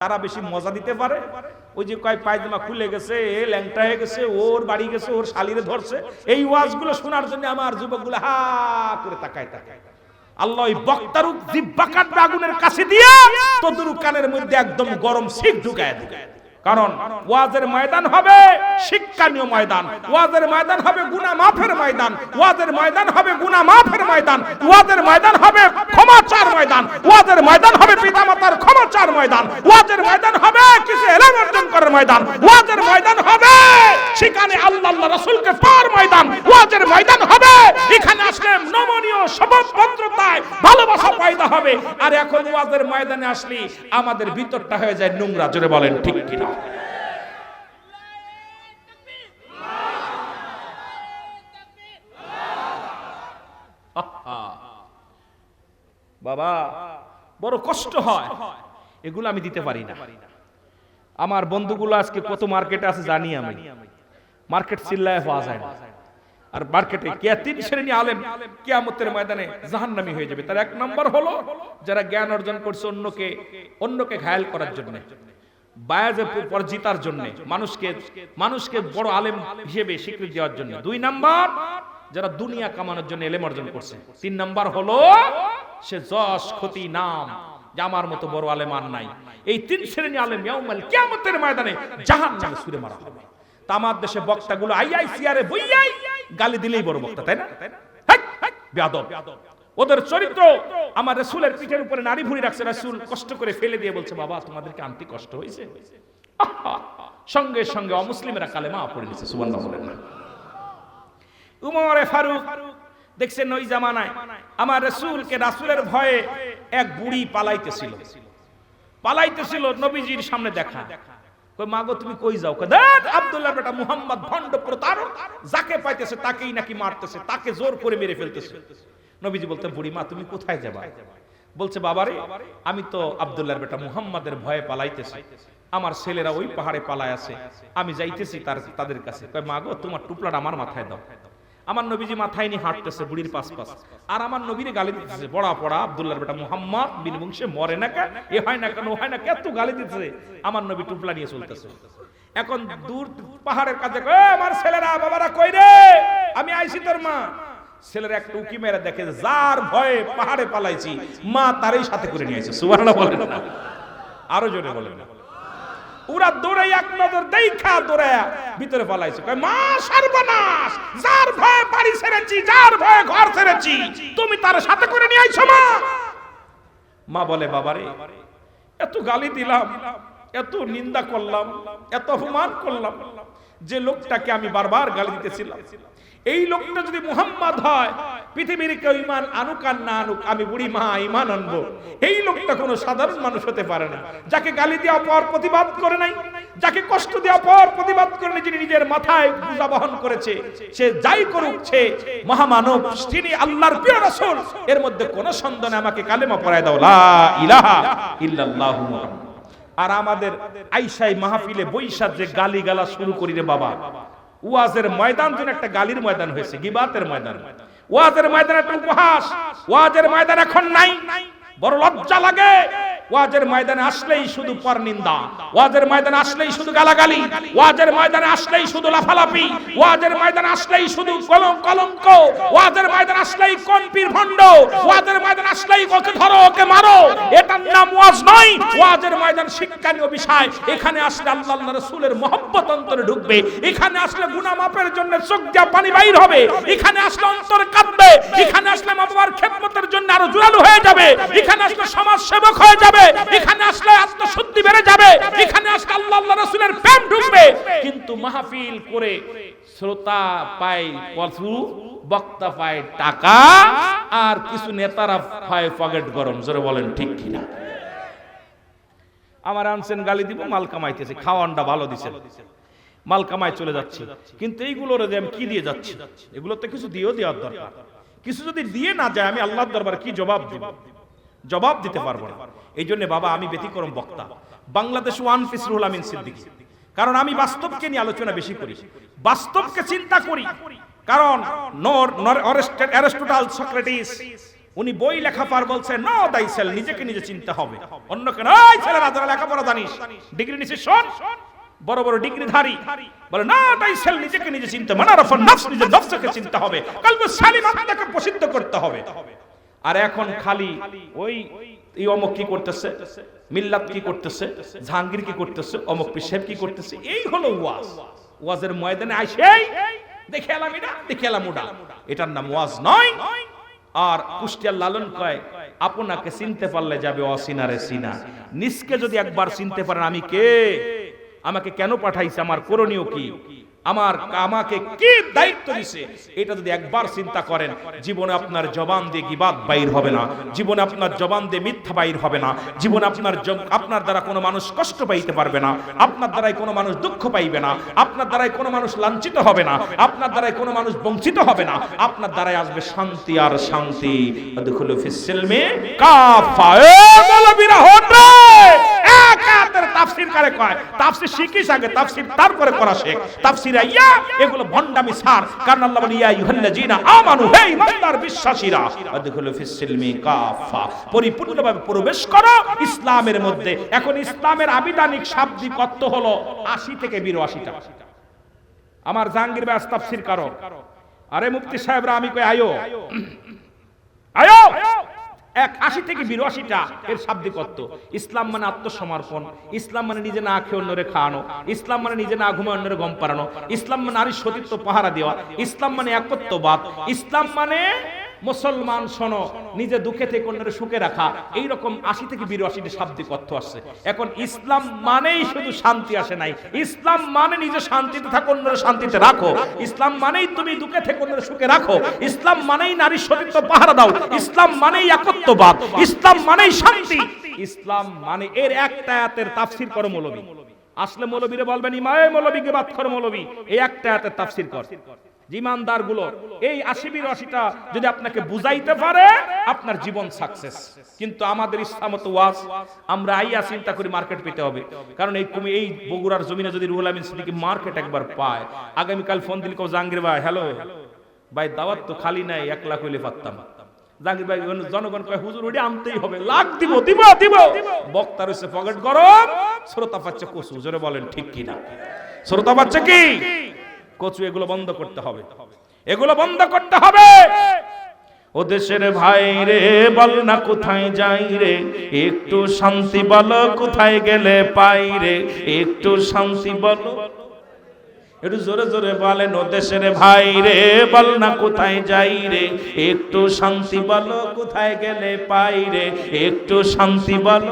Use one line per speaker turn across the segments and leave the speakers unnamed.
তারা বেশি মজা দিতে পারে? ওই যে কয় পায়জামা খুলে গেছে এ ল্যাংটা হয়ে গেছে, ওর বাড়ি গেছে, ওর শালিরে ধরছে। এই ওয়াজগুলো শোনার জন্য আমার যুবকগুলো হা করে তাকায় তাকায় আল্লাহ ওই বক্তারু জিব্বা কাটবে আগুনের কাছে দিয়ে তদুরু কানের মধ্যে একদম গরম শিখ ঢুকায় দিবে কারণ ওয়াজের ময়দান হবে শিক্ষানীয় ময়দান, ওয়াজের ময়দান হবে গুনাহ মাফের ময়দান, ওয়াজের ময়দান হবে গুনাহ মাফের ময়দান, ওয়াজের ময়দান হবে ক্ষমাচার ময়দান, ওয়াজের ময়দান হবে পিতামাতার ক্ষমাচার ময়দান, ওয়াজের ময়দান হবে কিছু এলাম অর্জন করার ময়দান, ওয়াজের ময়দান হবে সেখানে আল্লাহ আল্লাহ রাসূলকে পার ময়দান, ওয়াজের ময়দান হবে এখানে আসলে নমনীয় সবভদ্রতায় ভালোবাসা পয়দা হবে, আর এখন ওয়াজের ময়দানে আসলি আমাদের ভিতরটা হয়ে যায় নোংরা, জোরে বলেন ঠিক কিনা? বাবা, বড় কষ্ট হয়। এগুলো আমি দিতে পারি না। আমার বন্ধুগুলো আজকে কত মার্কেটে আছে জানি আমি। মার্কেট চিল্লায় পাওয়া যায় না। আর মার্কেটে কে তিন শ্রেণি আলেম কিয়ামতের ময়দানে জাহান্নামী হয়ে যাবে। তার এক নম্বর হলো, যারা জ্ঞান অর্জন করছে অন্যকে অন্যকে ঘায়াল করার জন্য। বায়াজের পর জিতার জন্য মানুষকে মানুষকে বড় আলেম হিসেবে স্বীকৃতি দেওয়ার জন্য। দুই নাম্বার যারা দুনিয়া কামানোর জন্য এলেম অর্জন করছে। তিন নাম্বার হলো সে যশ ক্ষতি নাম আমার মতো বড় আলেম আর নাই। এই তিন শ্রেণি আলেম ইয়াউমাল কিয়ামতের ময়দানে জাহান্নামে ছুঁড়ে মারা হবে। তা আমার দেশে বক্তাগুলো আইআইসিআরে বইয়াই গালি দিলেই বড় বক্তা তাই না? হেই, বেয়াদব। ওদের চরিত্র, আমার রাসূলের পিঠের উপরে নারী ভুড়ি রাখছে, রাসূল কষ্ট করে ফেলে দিয়ে বলছে, বাবা, তোমাদেরকে আনতে কষ্ট হয়েছে? সঙ্গে সঙ্গে অমুসলিমেরা কালেমা পড়ে নিছে, সুবহানাল্লাহ বলেন না। উমরে ফারুক, দেখছেন ওই জামানায় আমার রাসূলকে রাসূলের ভয়ে এক বুড়ি পালাইতেছিল। পালাইতেছিল নবীজির সামনে দেখা। কই মাগো তুমি কই যাও? আব্দুল্লাহর বেটা মুহাম্মদ ভণ্ড প্রতারক, যাকে পাইতেছে তাকেই নাকি মারতেছে, তাকে জোর করে মেরে ফেলতেছে। নবীজি বলতে বুড়ি মা, তুমি কোথায় যাবা? বলছে, বাবারে, আমি তো আব্দুল্লাহর বেটা মুহাম্মাদের ভয়ে পালাইতেছি। আমার ছেলেরা ওই পাহাড়ে পালায় আছে। আমি যাইতেছি তার, তাদের কাছে। কয় মাগো তোমার টুপলাটা আমার মাথায় দাও। আমার নবীজি মাথায় নিয়ে হাঁটতেছে বুড়ির পাশ পাশ আর আমার নবীরে গালি দিতেছে, বড়া, পড়া, আব্দুল্লাহর বেটা মুহাম্মদ বিন বংশে মরে না কে এ হয় না কেন হয় না এত গালি দিতেছে। আমার নবী টুপলা নিয়ে চলতেছে। এখন দূর পাহাড়ের কাছে আমার ছেলেরা, বাবারা কই রে? আমি আইছি তোর মা। ছেলেরা একটা উকি মেরে দেখে যার ভয়ে পাহাড়ে পালাইছি, মা তারই সাথে করে নিয়েছে। সুবহানাল্লাহ বলেন না। আরও জোরে বলেন না। ওরা দৌড়াই এক নজর দেখা দৌড়ায়া ভিতরে পালাইছে। কয়, মা, সর্বনাশ! যার ভয়ে বাড়ি ছেড়েছি, যার ভয়ে ঘর ছেড়েছি, তুমি তার সাথে করে নিয়ে আইছো, মা! মা বলে, বাবারে, এত গালি দিলাম, এত নিন্দা করলাম, এত অপমান করলাম, যে লোকটাকে আমি বারবার গালি দিতেছিলাম এই লোকটা যদি মুহাম্মদ হয়, পৃথিবীর কেউ ইমান আনুক আর না আনুক, আমি বুড়ি মা, ইমান আনব। এই লোকটা কোনো সাধারণ মানুষ হতে পারে না। যাকে গালি দেওয়া পর প্রতিবাদ করে নাই, যাকে কষ্ট দেওয়া পর প্রতিবাদ করে নাই, যিনি নিজের মাথায় বোঝা বহন করেছে, সে যাই করুক, সে মহামানব তিনি আল্লাহর প্রিয় রাসূল, এর মধ্যে কোনো সন্দেহ নেই, আমাকে কালেমা পড়ায় দাও, লা ইলাহা ইল্লাল্লাহু আর আমাদের আইসাই মাহফিলে বৈশাখ যে গালি গালা শুরু করি রে বাবা। ওয়াজের ময়দান যেন একটা গালির ময়দান হয়েছে, গিবাতের ময়দান। ওয়াজের ময়দান একটা উপহাস, ওয়াজের ময়দান এখন নাই। বড় লজ্জা লাগে। ওয়াজের ময়দানে আসলেই শুধু পরনিন্দা। ওয়াজের ময়দানে আসলেই শুধু গালাগালি। ওয়াজের ময়দানে আসলেই শুধু লাফালাফি। ওয়াজের ময়দানে আসলেই শুধু কলম কলঙ্ক। ওয়াজের ময়দানে আসলেই কোন পীর ভণ্ড। ওয়াজের ময়দানে আসলেই ওকে ধরো, ওকে মারো। এটার নাম ওয়াজ নয়। ওয়াজের ময়দান শিক্ষানীয় বিষয়। এখানে আসলে আল্লাহ রাসূলের মহব্বত অন্তরে ঢুকবে। এখানে আসলে গুনাহ মাপের জন্য চোখ দিয়া পানি বাইর হবে। এখানে আসলে অন্তর কাঁদবে এখানে আসলে মা বাবার খেদমতের জন্য আরও জোরালো হয়ে যাবে। এখানে আসলে সমাজ সেবক হয়ে যাবে। এখানে আসলে আত্মশুদ্ধি বেড়ে যাবে, এখানে আসলে আল্লাহ আল্লাহ রাসূলের প্রেম ঢুকবে। কিন্তু মাহফিল করে শ্রোতা পায় পশু বক্তা পায় টাকা, আর কিছু নেতারা পায় পকেট গরম, জোরে বলেন ঠিক কিনা? আমার আনছেন গালি দিব, মাল কামাইতেছে, খাওয়ানটা ভালো দিছে মাল কামাই চলে যাচ্ছে। কিন্তু এইগুলোর আমি কি দিয়ে যাচ্ছি? এগুলোতে কিছু দিয়েও দেওয়ার দরকার। কিছু যদি দিয়ে না যায়, আমি আল্লাহর দরবারে কি জবাব দিব? জবাব দিতে পারব না। এই জন্য বাবা, আমি ব্যতিক্রম বক্তা। Bangladesh one piece Ruhul Amin Siddiqui. কারণ আমি বাস্তবকে নিয়ে আলোচনা বেশি করি। বাস্তবকে চিন্তা করি। কারণ নর অ্যারিস্টোটাল সক্রেটিস, উনি বই লেখা পার বলছে নো, দাই সেল নিজেকে নিজে চিনতে হবে। অন্য কেন এই ছেলেরা যারা লেখাপড়া জানিস। ডিগ্রি নিছিস, শোন। বড় বড় ডিগ্রিধারী। বলে, না তাই সেল নিজেকে নিজে চিনতে মানারফ নফস নিজে নফসকে চিনতে হবে। কলব সালিম আত্মাকে প্রসিদ্ধ করতে হবে। আর এখন খালি ওই এই অমক কি করতেছে? মিল্লাত কি করতেছে? জাহাঙ্গীর কি করতেছে? অমক পিসেব কি করতেছে? এই হলো ওয়াজ। ওয়াজের ময়দানে আইসেই দেখে এলাম এটা, দেখে এলাম ওটা। এটার নাম ওয়াজ নয়। আর কুষ্টিয়ার লালন কয়, আপনাকে চিনতে পারলে যাবে অসিনারে সিনা। নিজকে যদি একবার চিনতে পারেন আমি কে? আমাকে কেন পাঠাইছে? আমার করণীয় কি? আমার আমাকে কি দায়িত্ব দিছে? এটা যদি একবার চিন্তা করেন, জীবনে আপনার জবান দিয়ে গিবাদ বাইর হবে না। জীবনে আপনার জবান দিয়ে মিথ্যা বাইর হবে না। জীবনে আপনার আপনার দ্বারা কোনো মানুষ কষ্ট পাইতে পারবে না। আপনার দ্বারাই কোনো মানুষ দুঃখ পাইবে না। আপনার দ্বারাই কোনো মানুষ লাঞ্ছিত হবে না। আপনার দ্বারাই কোনো মানুষ বঞ্চিত হবে না। আপনার দ্বারাই আসবে শান্তি আর শান্তি। দেখুল ফিসিলমে কাফা। এ মৌলবীরা হন রে এক হাতের তাফসীর কারে কয়? তাফসীর শিখিস আগে তাফসীর তারপরে করা শেখ। তাফসীর আইয়া এগুলো ভন্ডামি সার। কারণ আল্লাহ বলে, ইয়া ইউহাল্লাযিনা আমানু, হে ইমানদার বিশ্বাসীরা, আদখুলু ফিস সিলমি কাফা পরিপূর্ণভাবে প্রবেশ করো ইসলামের মধ্যে। এখন ইসলামের আবিধানিক শাব্দিক অর্থ হলো 80 থেকে 82 টা আমার জাহাঙ্গীর ব্যাস তাফসীর কারও। আরে মুফতি সাহেবরা, আমি কই, আয়ো। আয়ো। এক আশি থেকে বিরাশিটা এর শাব্দিকত্ব। ইসলাম মানে আত্মসমর্পণ। ইসলাম মানে নিজে না খেয়ে অন্যরে খাওয়ানো। ইসলাম মানে নিজে না ঘুমে অন্যরে গম পারানো ইসলাম মানে নারীর সতীত্ব পাহারা দেওয়া। ইসলাম মানে একত্ববাদ। ইসলাম মানে মুসলমান শোনো, নিজে দুঃখে থেকে অন্যের সুখে রাখা। এই রকম আশি থেকে বিরাশিটি শাব্দিক অর্থ আসছে। এখন ইসলাম মানেই শুধু শান্তি আসে নাই। ইসলাম মানে নিজে শান্তিতে থাকো, অন্যের শান্তিতে রাখো। ইসলাম মানেই তুমি দুঃখে থেকে অন্যের সুখে রাখো। ইসলাম মানেই নারীর সতীত্ব পাহারা দাও। ইসলাম মানেই একত্ববাদ। ইসলাম মানেই শান্তি। ইসলাম মানে এর একটা আয়াতের তাফসীর করো মৌলবী। আসলে মৌলবীরে বলবেন, ইমামে মৌলবীকে বাদ করো মৌলবী? এই একটা আয়াতের তাফসীর কর। ইমানদারগুলো এই আশি বিরাশিটা যদি আপনাকে বুঝাইতে পারে, আপনার জীবন সাকসেস কিন্তু আমাদের ইসলামত ওয়াজ, আমরা আইয়া চিন্তা করি মার্কেট পেতে হবে। কারণ এই কমি এই বগুড়ার জমিনে যদি রুহুল আমিন সিদ্দিকী মার্কেট একবার পায়, আগামীকাল ফোন দিল কেউ জাহাঙ্গীর ভাই হ্যালো ভাই, দাওয়াত তো খালি নাই, এক লাখ হইলে পারতাম। জাহাঙ্গীর ভাই জনগণ কয়, হুজুর ওটি আনতেই হবে, লাখ দিব দিব দিব। পকেট গরম। শ্রোতা পাচ্ছে কচু, জোরে বলেন, ঠিক কিনা? শ্রোতা পাচ্ছে কি? কচু এগুলো বন্ধ করতে হবে। এগুলো বন্ধ করতে হবে। ও দেশের ভাই রে বল না কোথায় যাই রে। একটু শান্তি বল কোথায় গেলে পাই রে। একটু শান্তি বল। একটু জোরে জোরে বলেন, ও দেশের ভাই রে বল না কোথায় যাই রে। একটু শান্তি বল কোথায় গেলে পাই রে। একটু শান্তি বল।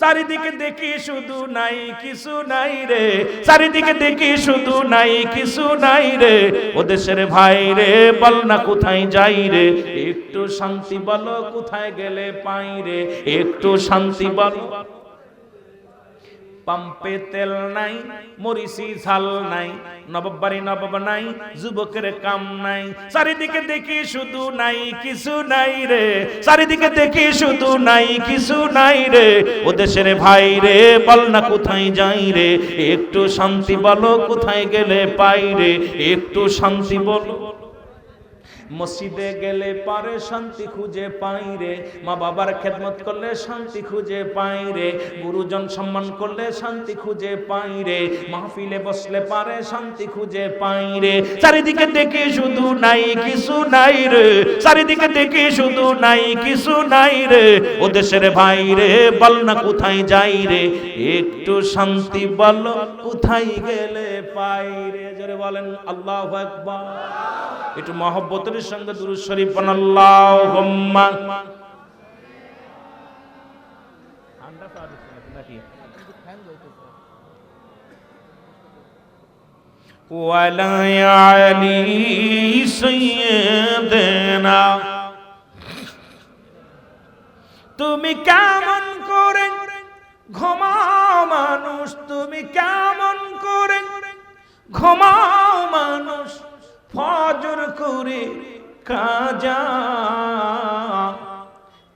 চারিদিকে দেখি শুধু নাই, কিছু নাই রে। চারিদিকে দেখি শুধু নাই, কিছু নাই রে। ও দেশের ভাই রে, বল না কোথায় যাই রে। একটু শান্তি বলো, কোথায় গেলে পাই রে। একটু শান্তি বলো। পাম্পে তেল নাই, মরিচি ঝাল নাই নবাব বাড়ি নবাব নাই, যুবকের কাম নাই। চারিদিকে দেখি শুধু নাই, কিছু নাই রে। চারিদিকে দেখি শুধু নাই, কিছু নাই রে। ও দেশের ভাই রে, বল না কোথায় যাই রে। একটু শান্তি বলো, কোথায় গেলে পাই রে। একটু শান্তি বলো। মসজিদে গেলে পারে শান্তি খুঁজে পাই রে। মা বাবার খেদমত করলে শান্তি খুঁজে পাই রে। গুরুজন সম্মান করলে শান্তি খুঁজে পাই রে। মাহফিলে বসলে পারে শান্তি খুঁজে পাই রে। চারিদিকে দেখে শুধু নাই কিছু নাই রে। চারিদিকে দেখে শুধু নাই কিছু নাই রে। ও দেশের ভাই রে বল না কোথায় যাই রে? একটু শান্তি বল কোথায় গেলে পাই রে? জোরে বলেন, আল্লাহু আকবার। একটু মহব্বতের সঙ্গে দুরুদ শরীফ আল্লাহুম্মা। তুমি কেমন করে ঘুমাও মানুষ? তুমি কেমন করে ঘুমাও মানুষ? ফজর করে কাজা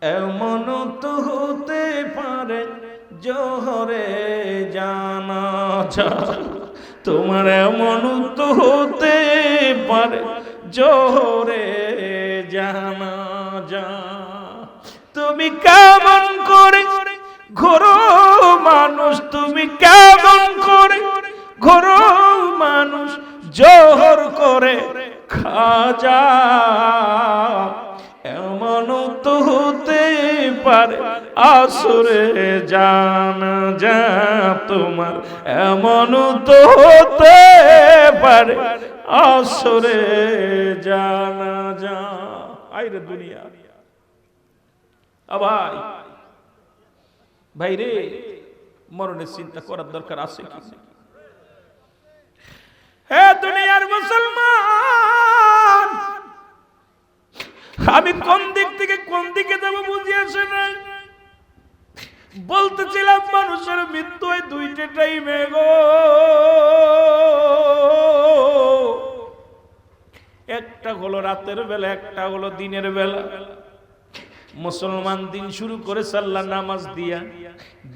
এমন তো হতে পারে জোহরে জানা। তোমার এমন তো হতে পারে জোহরে জানা যা তুমি কেমন করে ঘোরো মানুষ, তুমি কেমন করে ঘোরো মানুষ জোহর করে খাজা। এমন তো হতে পারে আসরে জান যা তোমার। এমন তো হতে পারে আসরে জানা যা। আইরে দুনিয়া। ভাই ভাই রে মরণের চিন্তা করার দরকার আছে কি? হে দুনিয়ার মুসলমান, আমি কোন দিক থেকে কোন দিকে যাব বুঝে আসে না। বলতেছিলাম, মানুষের মৃত্যু হয় দুইটা টাইমে গো। একটা হলো রাতের বেলা, একটা হলো দিনের বেলা। মুসলমান দিন শুরু করে সাল্লাহ নামাজ দিয়া।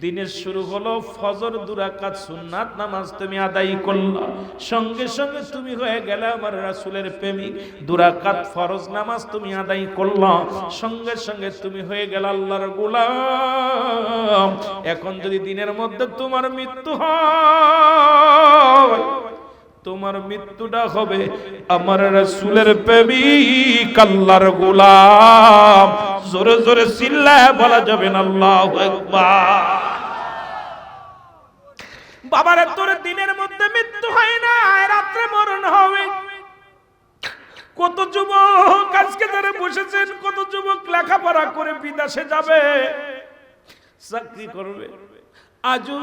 দিনের শুরু হলো ফজর, দুরাকাত, সুন্নাত, নামাজ তুমি আদায় করলা। সঙ্গে সঙ্গে তুমি হয়ে গেলে আমার রাসুলের প্রেমিক। দুরাকাত, ফরজ, নামাজ তুমি আদায় করলা। সঙ্গে সঙ্গে তুমি হয়ে গেল আল্লাহর গোলাম। এখন যদি দিনের মধ্যে তোমার মৃত্যু হয়, তোমার মৃত্যুটা হবে আমার রাসূলের প্রেমিক আল্লাহর গোলাম। জোরে জোরে চিল্লায় বলা যাবে না, আল্লাহু বাবার, তোর দিনের মধ্যে মৃত্যু হয় না, রাত্রে মরণ হবে। কত যুবক আজকে ধরে বসেছেন, কত যুবক লেখাপড়া করে বিদেশে যাবে, চাকরি করবে। আজও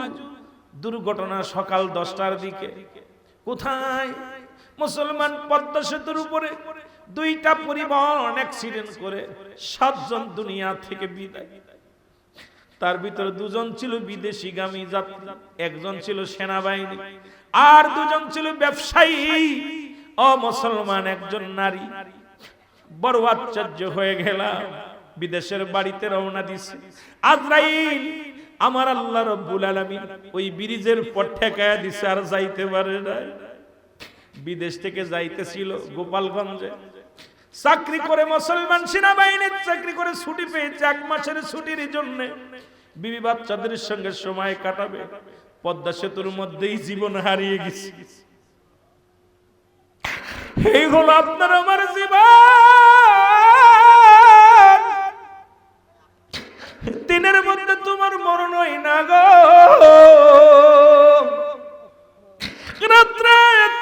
দুর্ঘটনা সকাল দশটার দিকে। কোথায়? মুসলমান পদ্মা সেতুর উপরে। দুইটা পরিবহন অ্যাক্সিডেন্ট করে সাতজন দুনিয়া থেকে বিদায়। তার ভিতরে দুজন ছিল বিদেশি গামী যাত্রী, একজন ছিল সেনাবাহিনী, আর দুজন ছিল ব্যবসায়ী ও মুসলমান একজন নারী। বড় আশ্চর্য হয়ে গেলাম, বিদেশের বাড়িতে রওনা দিছে। আজরাইল, আমার আল্লাহ রব্বুল আলামিন ওই ব্রিজের পর ঠেকায়া দিছে আর যাইতে পারে না বিদেশ থেকে যাইতেছিল গোপালগঞ্জে। চাকরি করে মুসলমান সেনাবাহিনীর চাকরি করে ছুটি পেয়েছে, এক মাসের ছুটির জন্য। বিবি বাচ্চাদের সঙ্গে সময় কাটাবে, পদ্মা সেতুর মধ্যেই জীবন হারিয়ে গেছে। এই হলো আপনার আমার জীবন। দিনের মধ্যে তোমার মরণ হয় না গো। রাত্রে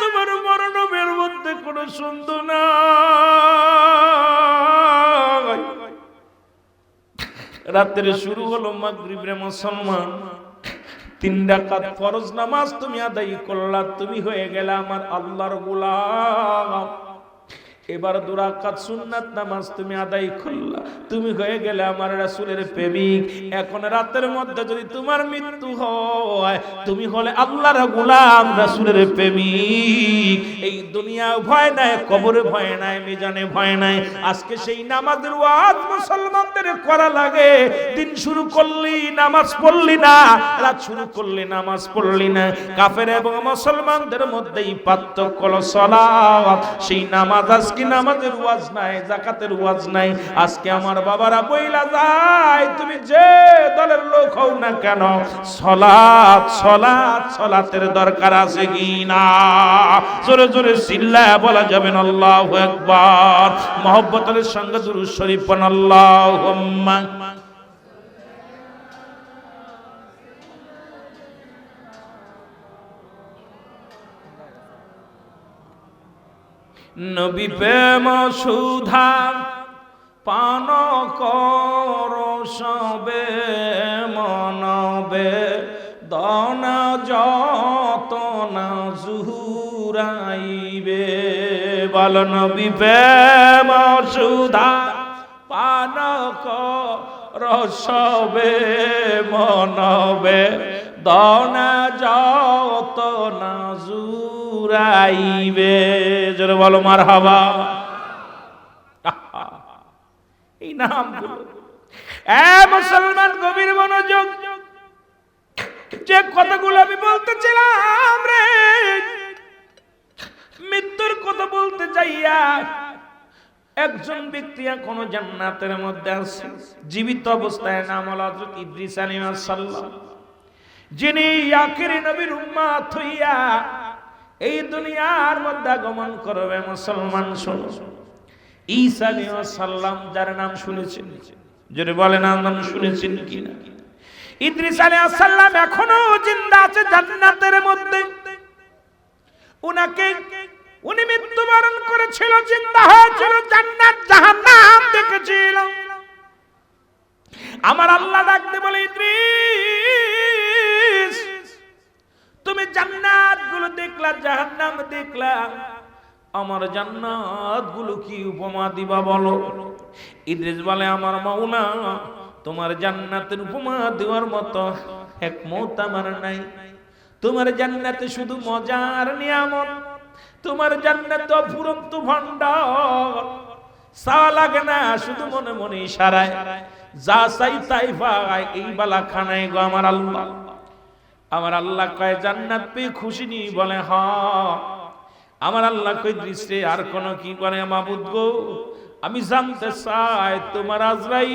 তোমার মরণমের মধ্যে কোনো সন্দেহ না রাত্রে শুরু হলো মাগরিবে মুসলমান। তিন রাকাত ফরজ নামাজ তুমি আদায় করলা, তুমি হয়ে গেলে আমার আল্লাহর গোলাম। এবার দুরাকাত সুন্নাত নামাজ তুমি আদায় করলা। তুমি হয়ে গেলে আমার রাসূলের প্রেমিক। এখন রাতের মধ্যে যদি তোমার মৃত্যু হয়, তুমি হলে আল্লাহর গোলাম রাসূলের প্রেমিক। এই দুনিয়া ভয় নাই, কবরে ভয় নাই, মিজানে ভয় নাই। আজকে সেই নামাজের ওয়াজ মুসলমানদের করা লাগে। দিন শুরু করলি নামাজ পড়লি না, রাত শুরু করলি নামাজ পড়লি না। কাফের এবং মুসলমানদের মধ্যেই পার্থক্য হলো সালাত। সেই নামাজ আজকে নামাজের ওয়াজ নাই জাকাতের ওয়াজ নাই। আজকে আমার বাবারা বইলা যায়, তুমি যে দলের লোক হও না কেন, সলাত সলাত, সলাতের দরকার আছে কি না? জোরে জোরে চিল্লা বলা যাবেন আল্লাহু আকবার। মহব্বতের সঙ্গে দুরূদ শরীফ পড়ুন আল্লাহুম্মা। নবী প্রেম সুধা পান কর সবে মনবে। দন যত না জুহুরাইবে। বল নবী প্রেম সুধা পান কর সবে মনবে। দন যত না জুরাইবে জোরে বলো মার হাবা এই নাম এ মুসলমান গভীর মনোযোগ। যে কথাগুলো আমি বলতেছিলাম রে, মৃত্যুর কথা বলতে যাইয়া একজন ব্যক্তি এখনও জান্নাতের মধ্যে আছে, জীবিত অবস্থায় নাম হল হযরত ইদ্রিস আলাইহিস সালাম। যিনি নবীর উম্মত হইয়া এই দুনিয়ার মধ্যে আগমন করবে মুসলমান শোনো। ঈসা আলাইহিস সালাম যার নাম শুনেছেন, যদি বলেন নাম শুনেছেন কিনা। ইদ্রিস আলাইহিস সালাম এখনও জিন্দা আছে জান্নাতের মধ্যে। উনাকে উনি মৃত্যুবরণ করেছিল, জিন্দা হয়েছিল, জান্নাত, জাহান্নাম দেখেছিল। আমার আল্লাহ ডাকতে বলে, ইদ্রিস, তুমি জান্নাতগুলো দেখলা, জাহান্নাম দেখলা। আমার জান্নাতগুলো কি উপমা দিবা বলো? ইদ্রিস বলে, আমার মাওলা, তোমার জান্নাতের উপমা দেওয়ার মতো এক মত আমার নাই। তোমার জান্নাতে শুধু মজার নিয়ামত তোমার জান্নাত অফুরন্ত ভান্ডার সা লাগে না, শুধু মনে মনে ইশারায়। যা চাই তাই পায়, এই বালা খানায় গো আমার আল্লাহ। আমার আল্লাহ কয়, জান্নাত পেয়ে খুশি নি বলে হ আমার আল্লাহ কই দৃষ্টি আর কোন কি করে মাবুদ গো? আমি জানতে চাই তোমার আজরাই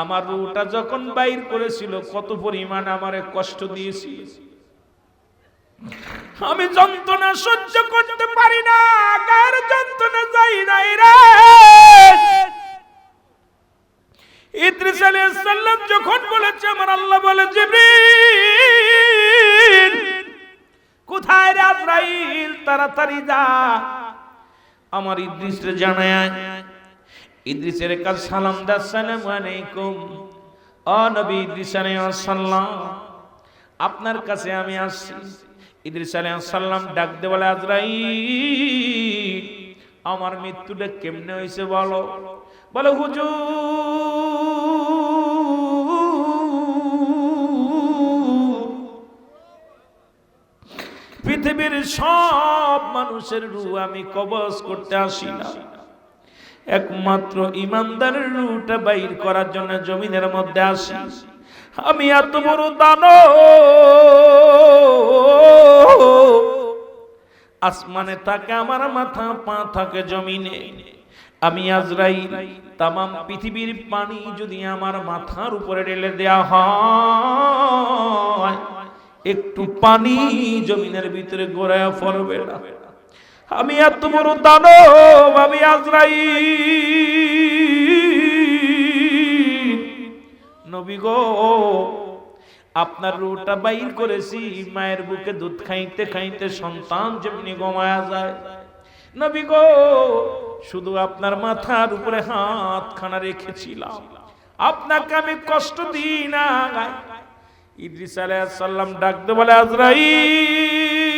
আমার রুটা যখন বাইর করেছিল, কত পরিমাণ আমারে কষ্ট দিয়েছিল। আমি যন্ত্রণা সহ্য করতে পারি না, কার যন্ত্রণা যাই নাই রে। ইদ্রিস আলাইহিস সালাম যখন বলেছে, আমার আল্লাহ বলে, জিবরিল, কোথায় রে আজরাইল? তাড়াতাড়ি যা। আমার ইদ্রিসরে জানায়, ইদ্রিসের কাছে সালাম দা, আসসালামু আলাইকুম। ও নবী ইদ্রিস আলাইহিস আপনার কাছে আমি আসছি। ইদ্রিস আলাইহিস সালাম ডাক দে বলে, আজরাইল, আমার মৃত্যুটা কেমনে হইছে বলো? বলে, হুজুর, পৃথিবীর সব মানুষের রু আমি কবজ করতে আসি না। একমাত্র ইমানদারের রুটা বাইর করার জন্য জমিনের মধ্যে আসি। আমি এত বড় দানো আসমানে থাকে, আমার মাথা, পা থাকে, জমিনে। আমি আজরাই তামাম পৃথিবীর পানি যদি আমার মাথার উপরে ঢেলে দেয়া হয়, একটু পানি জমিনের ভিতরে গোড়ায় পড়বে না। আমি এত বড় দানব, আমি আজরাই নবী গো, আপনার রুটা বাইর করেছি, মায়ের বুকে দুধ খাইতে খাইতে সন্তান যেমনি গমায়া যায়। নবী গো, শুধু আপনার মাথার উপরে হাত খানা রেখেছিলাম। আপনাকে আমি কষ্ট দিই না। ইদ্রিস আলাইহিস সালাম ডাকতে বলে, আজরাইল,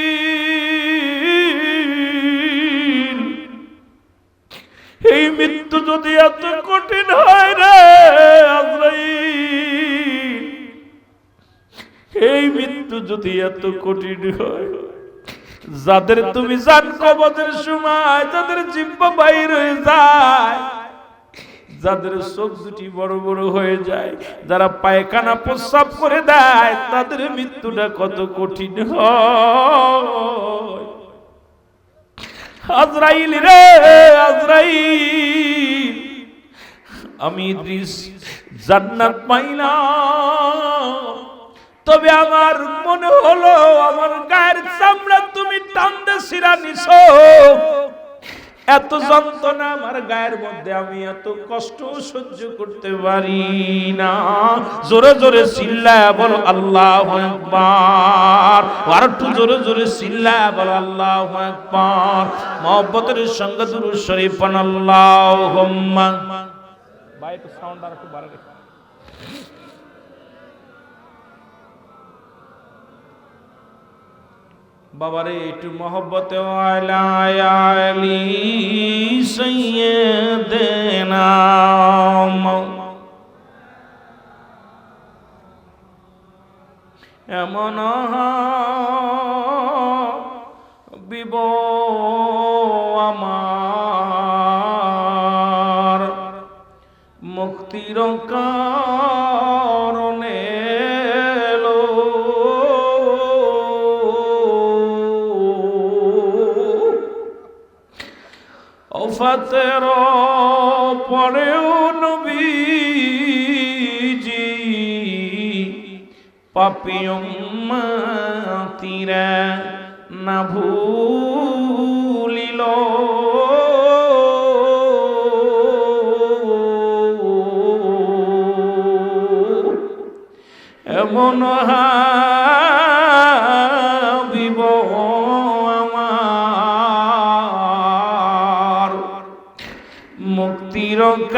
এই মৃত্যু যদি এত কঠিন হয় রে এই মৃত্যু যদি এত কঠিন হয়, যাদের তুমি জান কবদের সময়, যাদের জিব্বা বাইর হয়ে যায়, যাদের চোখ দুটি বড় বড় হয়ে যায়, যারা পায়খানা প্রস্রাব করে দেয়, তাদের মৃত্যুটা কত কঠিন হয়। রে, আজরাইল, আমি জান্নাত পাইলাম। তবে আমার মনে হলো, আমার গায়ের চামড়া তুমি টান্দে সিরা নিছো। এত যন্ত্রণা আমার গায়ের মধ্যে আমি এত কষ্ট সহ্য করতে পারি না। জোরে জোরে চিল্লা বলো, আল্লাহ আর একটু জোরে জোরে চিল্লা বলো, আল্লাহ একবার মহব্বতের সঙ্গে দুরু শরীফ আল্লাহ ভাই, একটু সাউন্ড আর একটু বাড়াবে বাবারে একটু মহব্বত এমন বিব আমার মুক্তির কারণে ওফাতের পরেও নবীজি পাপিয়ম্মাতিরা না ভুলিল। এমন হাবিব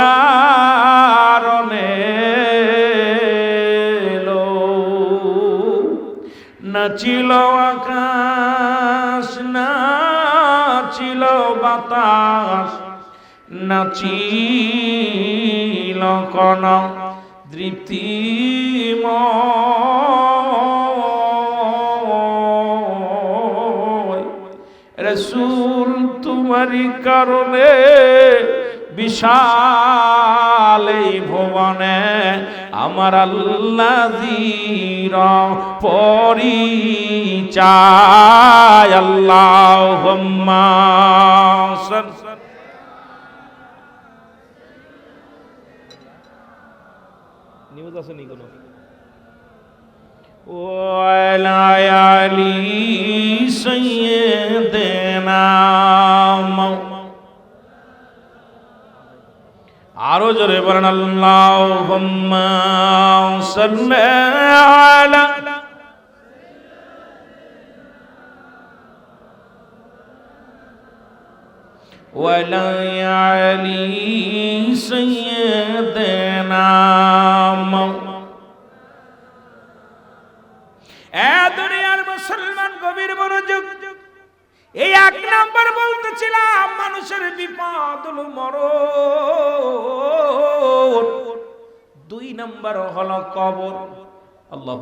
কারণে। নাচিল আকাশ নাচিল বাতাস নাচিল কন দৃপ্তিময় রসুল তোমারই কারণে বিশাল এই ভুবনে আমার আল্লাহ পরিচায়। আল্লাহ নিউজ আছে নি কোনো ওয়ালায়ালি সাইয়্যিদিনা আরো জোরে বলেন আল্লাহুম্মা সাল্লি আলা ولا علي سيدنا এ দুনিয়ার মুসলমান গভীর মনোযোগ এই এক নাম্বার বলতেছিলাম, মানুষের বিপদ মরণ। দুই নাম্বার হলো কবর। আল্লাহ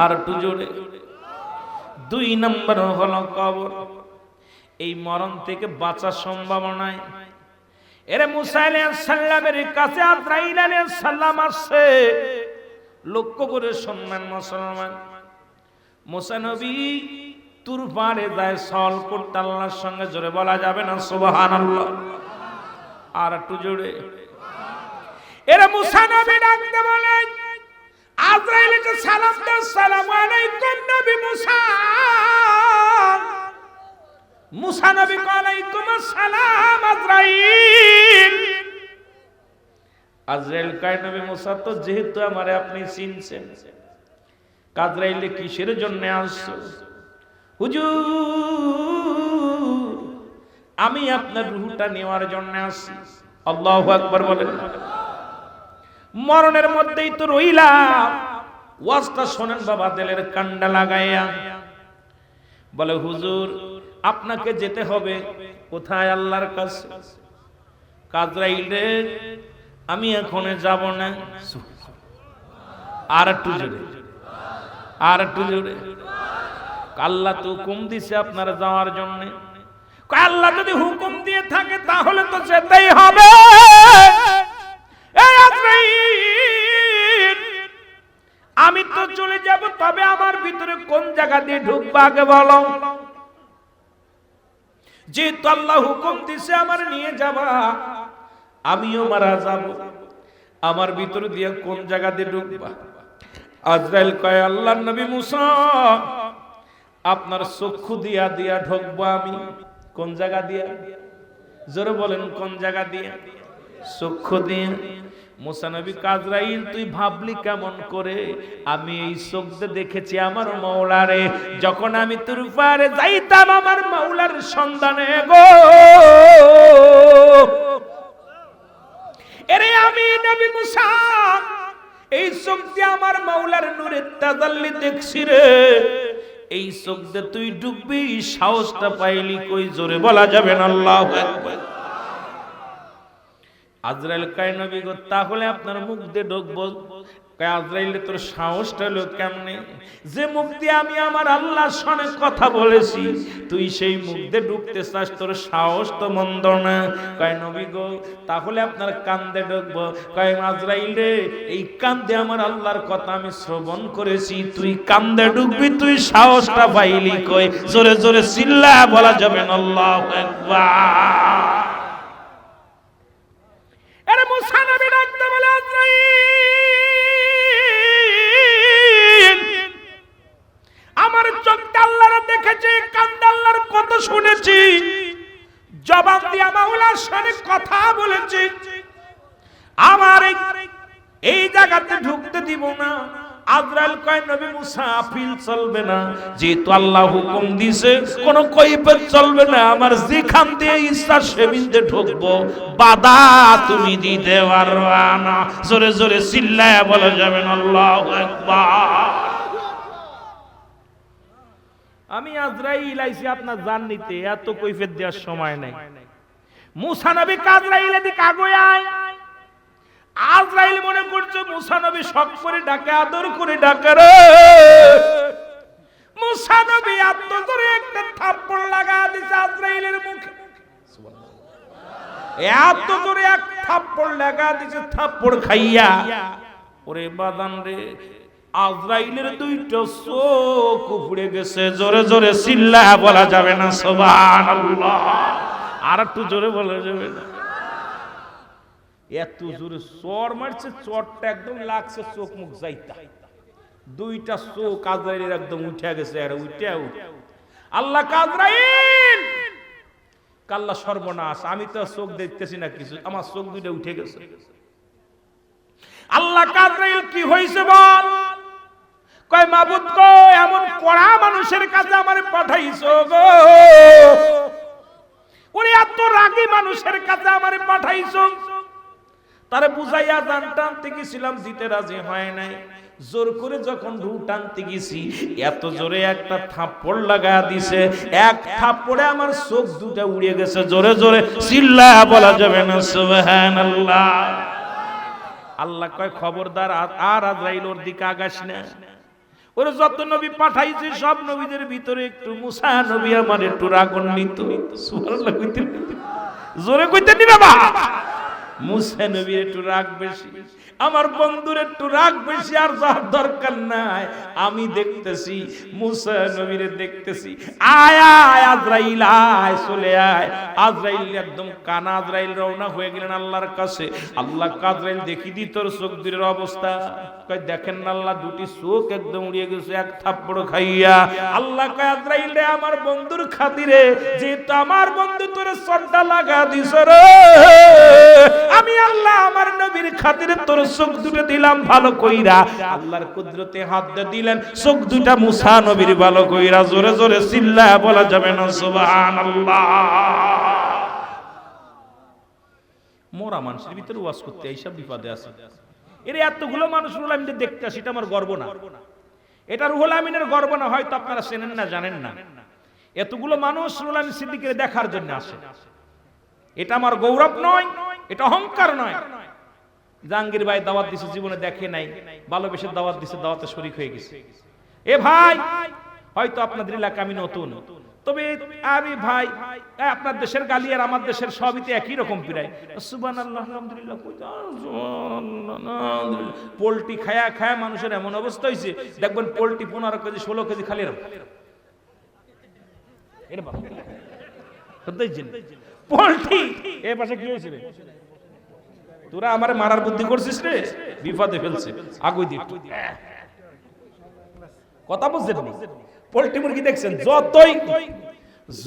আর একটু জোরে। দুই নাম্বার হলো কবর। এই মরণ থেকে বাঁচার সম্ভাবনায় এরে মুসা আলাইহিস সালামের কাছে সালাম আসছে। লক্ষ্য করে সম্মান মুসলমান। মুসা নবী তুর পারে যায় সল করতে আল্লাহর সঙ্গে জোরে বলা যাবে না, সুবহানাল্লাহ। আর একটু জোরে। এরা মুসা নবী ডাকতে বলে আজরাইলকে সালাম দাও সালাম আলাইকুম নবী মুসা। মুসা নবী আলাইকুম আসসালাম আজরাইল। আজরাইল কয়, নবী মুসা, তো যেহেতু আমারে আপনি চিনছেন, কাজরাইলে কিসের জন্য আসছো? হুজুর, আমি আপনার রুহটা নেওয়ার জন্য আসছি আল্লাহু আকবার বলেন। মরণের মধ্যেই তো রইলাম। ওয়াজটা শোনেন বাবা, দিলের কান্ডা লাগাইয়া। বলে, হুজুর, আপনাকে যেতে হবে কোথায় আল্লাহর কাছে? কাজরাইলে আমি এখন যাব না। আর একটু জোরে। আর একটু জোরে। আল্লাহ তো হুকুম দিছে আপনার যাওয়ার জন্য। আল্লাহ যদি হুকুম দিয়ে থাকে, তাহলে তো যেতেই হবে। আমি তো চলে যাব, তবে আমার ভিতরে কোন জায়গা দিয়ে ঢুকবা আগে বলো। যেহেতু আল্লাহ হুকুম দিছে আমার নিয়ে যাবা, আমিও মারা যাব। আমার ভিতর দিয়ে কোন জায়গা দিয়ে ঢুকবা? আজরাইল কয় আল্লাহ নবী মুসা আপনার চক্ষু দিয়া দিয়া ঢুকবো আমি। কোন জায়গা দিয়া? জোরে বলেন, কোন জায়গা দিয়া? চক্ষু দিয়ে। মুসানবী কাজরাইল, তুই ভাবলি কেমন করে? আমি এই চোখতে দেখেছি আমার মৌলারে। যখন আমি তোর পারে যাইতাম আমার মৌলার সন্ধানে গো। এরে আমি নবী মুসা, এই চোখ দিয়ে আমার মাওলার নূরের তাজাল্লি দেখছি রে। এই চোখ দিয়ে তুই ডুববি, সাহসটা পাইলি কই জোরে? বলা যাবে না, আল্লাহ আজরাইল কায়, নবী গো, তাহলে আপনার মুখ দিয়ে ঢুকবো? তোর সাহসটা হলো যে মুখ দিয়ে আমি আমার আল্লাহর কথা বলেছি, তুই সেই তোর সাহস তো মন্দ না। তাহলে আপনার কান্দে ঢুকবো। কয়, আজরাইল, এই কান্দে আমার আল্লাহর কথা আমি শ্রবণ করেছি, তুই কান্দে ঢুকবি, তুই সাহসটা পাইলি কই? জোরে জোরে চিল্লা, বলা যাবে না, আল্লাহু নবী ডাকতে বলে, আজরাইল! আমার চোখটা আল্লাহর দেখেছি কান্দে আল্লাহর কত শুনেছি। জবাব দিয়া মাওলার সাথে কথা বলেছি। আমার এই- জায়গাতে ঢুকতে দিব না। আজরাইল কয়, নবী মুসা, আপিল চলবে না। যেহেতু আল্লাহ হুকুম দিছে কোন কৈফিয়ত চলবে না। আমার যেখান দিয়ে ইচ্ছা সেবিন্দে ঢুকবো। বাধা তুমি দিতে পারবা না। জোরে জোরে চিল্লায় বলা যাবে না আল্লাহু আকবার। আমি আজরাইল আইছি আপনার জান নিতে এত কৈফিয়ত দেওয়ার সময় নাই। মুসা নবী কাজরাইল আয় আজরাইল মনে করছে মুসা নবী শখ করে ডাকে, আদর করে ডাকে রে। মুসা নবী এত করে একটা থাপ্পড় লাগা দিছে আজরাইলের মুখে। এত জোরে এক থাপ্পড় লাগা দিছে থাপ্পড় খাইয়া। ওরে বাদান রে আজরাইলের দুইটা চোখ উপড়ে গেছে। জোরে জোরে চিল্লা বলা যাবে না, সুবহানাল্লাহ। আর একটু জোরে বলা যাবে না। এত জোরে চর মারছে, চরটা একদম লাগছে চোখ মুখ যাইতা। দুইটা চোখ আজরাইলের একদম উঠে গেছে, আর উঠে উঠে। আল্লাহ কাজরাইল কাল্লা সর্বনাশ, আমি তো চোখ দেখতেছি না কিছু, আমার চোখ দুইটা উঠে গেছে। আল্লাহ কাজরাইল কি হয়েছে বল? কয়, মাবুদ গো এমন কড়া মানুষের কাছে আমার পাঠাইছো গো? ওরে, এত রাগী মানুষের কাছে আমার পাঠাইছো? তারে বুঝাইয়া দান টানতে গেছিলাম, দিতে রাজি হয় নাই। জোর করে যখন রু টানতে গেছি, এত জোরে একটা থাপ্পড় লাগা দিছে। এক থাপ্পড়ে আমার চোখ দুটা উড়ে গেছে, জোরে জোরে চিল্লা বলা যাবে না, সুবহানাল্লাহ। আল্লাহ কয়, খবরদার আর- আর আজরাইল ওর দিকে আগাস না। ওরে যত নবী পাঠাইছে, সব নবীদের ভিতরে একটু মুসা নবী আমার একটু সুবহানাল্লাহ কইতে জোরে কইতে নি বাবা। মুসা নবীর একটু রাগ বেশি। আমার বন্ধুর একটু রাগ বেশি, আর যার দরকার নাই। আমি দেখতেছি, মুসা নবীর দেখতেছি। আয় আয়, আজরাইল, আয়, চলে আয়। আজরাইল একদম কানা আজরাইল রওনা হয়ে গেলেন আল্লাহর কাছে। আল্লাহ কাজরাইল দেখি দি তোর চোখ দুটির অবস্থা। কয়, দেখেন আল্লাহ, দুটি চোখ একদম উড়িয়ে গেছে, এক থাপ্পড় খাইয়া। আল্লাহ কয়, আজরাইল রে, আমার বন্ধুর খাতিরে, যেহেতু আমার বন্ধু তোর সড্ডা লাগা রে, আমি আল্লাহ আমার নবীর খাতিরে তোর চোখ দুটো দিলাম ভালো কইরা। আল্লাহর কুদরতে হাত দিলেন, চোখ দুটা মুসা নবীর ভালো কইরা। জোরে জোরে চিল্লা বলা যাবে না, সুবহানাল্লাহ। মোরা মানুষের ভিতরে ওয়াজ করতে, এইসব বিপদে আছে। এর এতগুলো মানুষ রুহুল আমিনকে দেখতে আসে, এটা আমার গর্ব না। এটা রুহুল আমিনের গর্ব না, হয়তো আপনারা চেনেন না, জানেন না। এতগুলো মানুষ রুহুল আমিন সিদ্দিকের দেখার জন্য আসে। এটা আমার গৌরব নয়, এটা অহংকার নয়। জাহাঙ্গীর ভাই দাওয়াত দিছে, জীবনে দেখে নাই। ভালোবেসে দাওয়াত দিছে, দাওয়াতে শরিক হয়ে গেছে। এ ভাই, হয়তো আপনাদের এলাকা আমি নতুন। তবে আমি ভাই আপনার দেশের গালি আর আমার দেশের সবই তো একই রকম সুবহানাল্লাহ, আলহামদুলিল্লাহ। পোল্ট্রি খায়া খায়া মানুষের এমন অবস্থা হয়েছে দেখবেন পোল্ট্রি পনেরো কেজি ষোলো কেজি খালি? পোল্ট্রি এ পাশে কি হয়েছে রে? তোরা আমারে মারার বুদ্ধি করছিস রে বিপদে ফেলছে আগুই দি একটু। কথা বুঝছেন? পোল্ট্রি মুরগি দেখছেন? যতই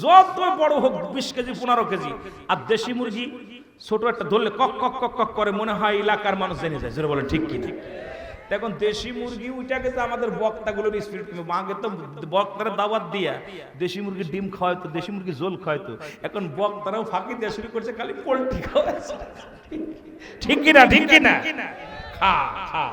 যত বড় হোক বিশ কেজি, পনেরো কেজি, আর দেশি মুরগি ছোট একটা ধরলে কক কক কক কক করে মনে হয় এলাকার মানুষ জেনে যায়। যেটা বলে ঠিক কি ঠিক এখন দেশি মুরগি উঠে গেছে আমাদের বক্তাগুলোর স্পিড মাকে তো বক্তারা দাওয়াত দিয়া দেশি মুরগির ডিম খাওয়াইতো, দেশি মুরগি জোল খাওয়াইতো। এখন বক্তারাও ফাঁকি দেওয়া শুরু করছে, খালি পোল্ট্রি খাওয়াচ্ছে ঠিক কিনা ঠিক কিনা খা খা।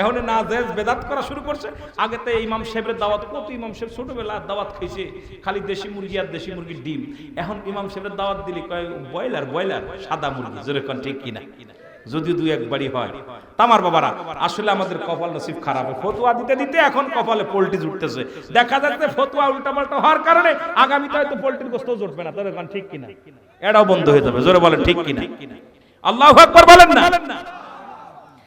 এখন না জেজ বেদাত করা শুরু করছে। আগে তো ইমাম সাহেবের দাওয়াত, কত ইমাম সাহেব ছোটবেলা দাওয়াত খাইছে, খালি দেশি মুরগি আর দেশি মুরগির ডিম। এখন ইমাম সাহেবের দাওয়াত দিলি কয়, ব্রয়লার ব্রয়লার, সাদা মুরগি। জোরে কোন, ঠিক কিনা? যদি দুই একবারই হয়। তামার বাবারা, আসলে আমাদের কপাল নসিব খারাপ। ফতুয়া দিতে দিতে এখন কপালে পোল্ট্রি জুটতেছে। দেখা যাচ্ছে ফতুয়া উল্টাপাল্টা হওয়ার কারণে আগামীতে হয়তো পোল্ট্রির গোস্ত জুটবে না। এখন ঠিক কিনা? এটাও বন্ধ হয়ে যাবে। জোরে বলেন, ঠিক কিনা? আল্লাহ একবার বলেন না?